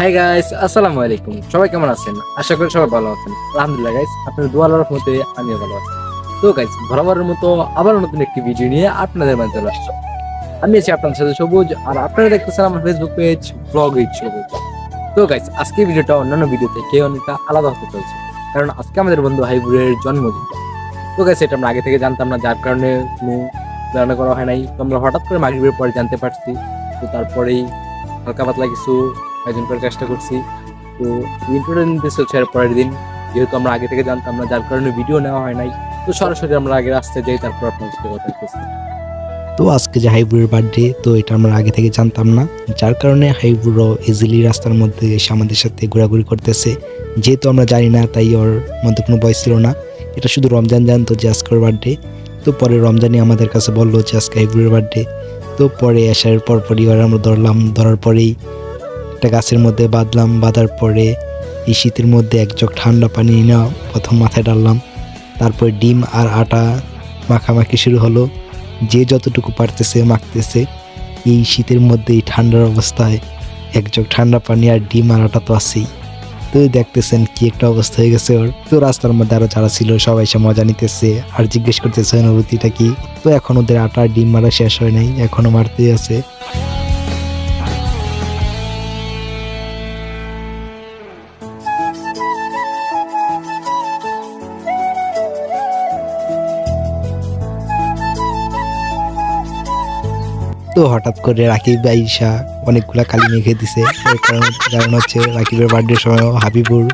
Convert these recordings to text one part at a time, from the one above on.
Hi guys আসসালামু আলাইকুম। সবাই কেমন আছেন? আশা করি সবাই ভালো আছেন। আলহামদুলিল্লাহ গাইস আপনাদের দোয়ার মতে আমিও ভালো আছি। তো গাইস বরাবরের মতো আবার নতুন একটি ভিডিও নিয়ে আপনাদের মাঝে চলে আসছো। আমি আছি আপনাদের সাথে সবুজ, আর আপনারা দেখতেছেন আমার ফেসবুক পেজ ব্লগ ইট সবুজ তো গাইস আজকে ভিডিওটা অন্যান্য ভিডিও থেকে অনেকটা আলাদা হতে চলছে। কারণ আজকে আমাদের বন্ধু হাইবুরের জন্মদিন। তো গাইস এটা আমরা আগে থেকে জানতাম না, যার কারণে কোনো প্ল্যান করা হয় নাই। তো আমরা হঠাৎ করে মাগরিবের পরে জানতে পারছি। তো তারপরেই হালকা পাতলা কিছু আয়োজন করার চেষ্টা করছি। তো ইন্টারভিউ নিতে চলছে এর পরের দিন। যেহেতু আমরা আগে থেকে জানতাম না, যার কারণে ভিডিও নেওয়া হয় নাই। তো সরাসরি আমরা আগে রাস্তায় যাই, তারপর আপনার সাথে কথা বলতেছি। তো আজকে যে হাইবুরের বার্থডে, তো এটা আমরা আগে থেকে জানতাম না। যার কারণে হাইবুরও ইজিলি রাস্তার মধ্যে এসে আমাদের সাথে ঘোরাঘুরি করতেছে। যেহেতু আমরা জানি না, তাই ওর মধ্যে কোনো বয়স ছিল না। এটা শুধু রমজান জানতো যে আজকের বার্থডে। তো পরে রমজানই আমাদের কাছে বলল যে আজকে হাইবুরের বার্থডে। তো পরে আসার পর পরই ওর আমরা ধরলাম। ধরার পরেই একটা গাছের মধ্যে বাঁধলাম, বাঁধার পরে এই শীতের মধ্যে এক জগ ঠান্ডা পানি না প্রথম মাথায় ডাললাম। তারপরে ডিম আর আটা মাখামাখি শুরু হলো। যে যতটুকু পারতেছে মাখতেছে। এই শীতের মধ্যে এই ঠান্ডার অবস্থায় এক জগ ঠান্ডা পানি আর ডিম আর আটা তো আছেই। তো দেখতেছেন কি একটা অবস্থা হয়ে গেছে ওর। তো রাস্তার মধ্যে আরও যারা ছিল, সবাই সে মজা নিতেছে আর জিজ্ঞেস করতেছে অনুভূতিটা কি? তো এখন ওদের আটা, ডিম মারা শেষ হয় নাই এখনও মারতেই আছে। তো হঠাৎ করে রাকিব আইসা অনেকগুলা কালি মেখে দিছে। কারণ হচ্ছে রাকিবের বার্থডে সময় হাবিবুর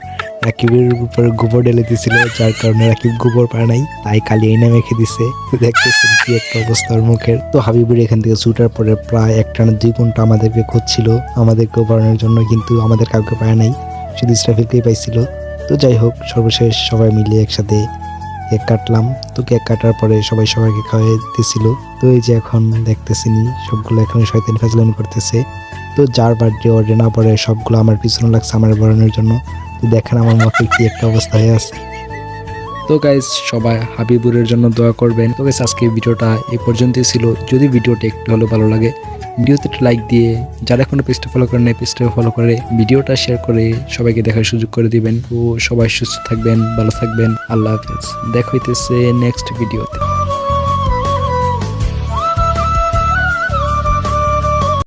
রাকিবের উপরে গোবর ঢেলে দিছিল যার কারণে রাকিব গোবর পায় নাই, তাই কালি এনে মেখে দিছে। তো দেখতেছেন কি একটা অবস্থার মুখের। তো হাবিবুর এখান থেকে ছুটার পরে প্রায় একটা না দুই ঘণ্টা আমাদেরকে খুঁজছিল। আমাদেরকে বাড়ানোর জন্য কিন্তু আমাদের কাউকে পায় নাই, শুধু ইসরাফিলকেই পাইছিল। তো যাই হোক, সর্বশেষ সবাই মিলে একসাথে কেক কাটলাম। তো কেক কাটার পরে সবাই সবাইকে খাওয়াই দিছিল। তো এই যে এখন দেখতেছিনি, সবগুলো এখন শয়তানি ফাজলামি করতেছে। তো যার বার্থডে অর্ডে না পরে সবগুলো আমার পিছনে লাগছে আমার বড়ানোর জন্য। তো দেখেন আমার মতো কি একটা অবস্থা হয়ে আছে। তো গাইজ সবাই হাবিবুরের জন্য দোয়া করবেন। তো গাইজ আজকে ভিডিওটা এই পর্যন্তই ছিল। যদি ভিডিওটা একটু হলেও ভালো লাগে ভিডিওতে একটা লাইক দিয়ে যারা এখনও পেজটা ফলো করেন এই পেজটা ফলো করে ভিডিওটা শেয়ার করে সবাইকে দেখার সুযোগ করে দিবেন। ও সবাই সুস্থ থাকবেন, ভালো থাকবেন। আল্লাহ হাফেজ। দেখা হইতেছে নেক্সট ভিডিওতে